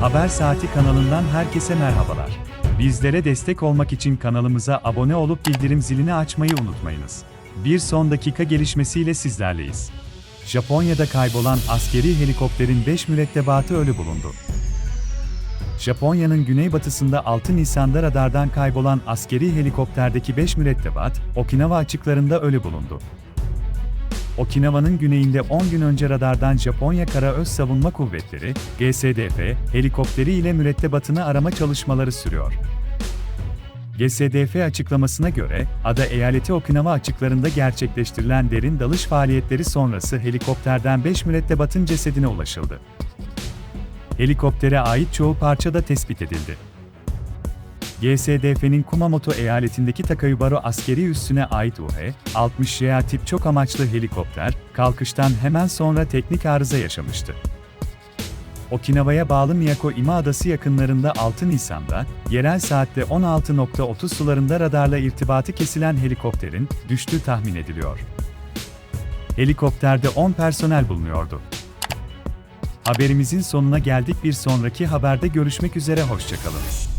Haber Saati kanalından herkese merhabalar. Bizlere destek olmak için kanalımıza abone olup bildirim zilini açmayı unutmayınız. Bir son dakika gelişmesiyle sizlerleyiz. Japonya'da kaybolan askeri helikopterin 5 mürettebatı ölü bulundu. Japonya'nın güneybatısında 6 Nisan'da radardan kaybolan askeri helikopterdeki 5 mürettebat, Okinawa açıklarında ölü bulundu. Okinawa'nın güneyinde 10 gün önce radardan Japonya Kara Öz Savunma Kuvvetleri, GSDF, helikopteri ile mürettebatını arama çalışmaları sürüyor. GSDF açıklamasına göre, ada eyaleti Okinawa açıklarında gerçekleştirilen derin dalış faaliyetleri sonrası helikopterden 5 mürettebatın cesedine ulaşıldı. Helikoptere ait çoğu parça da tespit edildi. GSDF'nin Kumamoto eyaletindeki Takayubaru askeri üssüne ait UH-60JA tip çok amaçlı helikopter, kalkıştan hemen sonra teknik arıza yaşamıştı. Okinawa'ya bağlı Miyako-ima adası yakınlarında 6 Nisan'da, yerel saatte 16.30 sularında radarla irtibatı kesilen helikopterin düştüğü tahmin ediliyor. Helikopterde 10 personel bulunuyordu. Haberimizin sonuna geldik bir sonraki haberde görüşmek üzere hoşçakalın.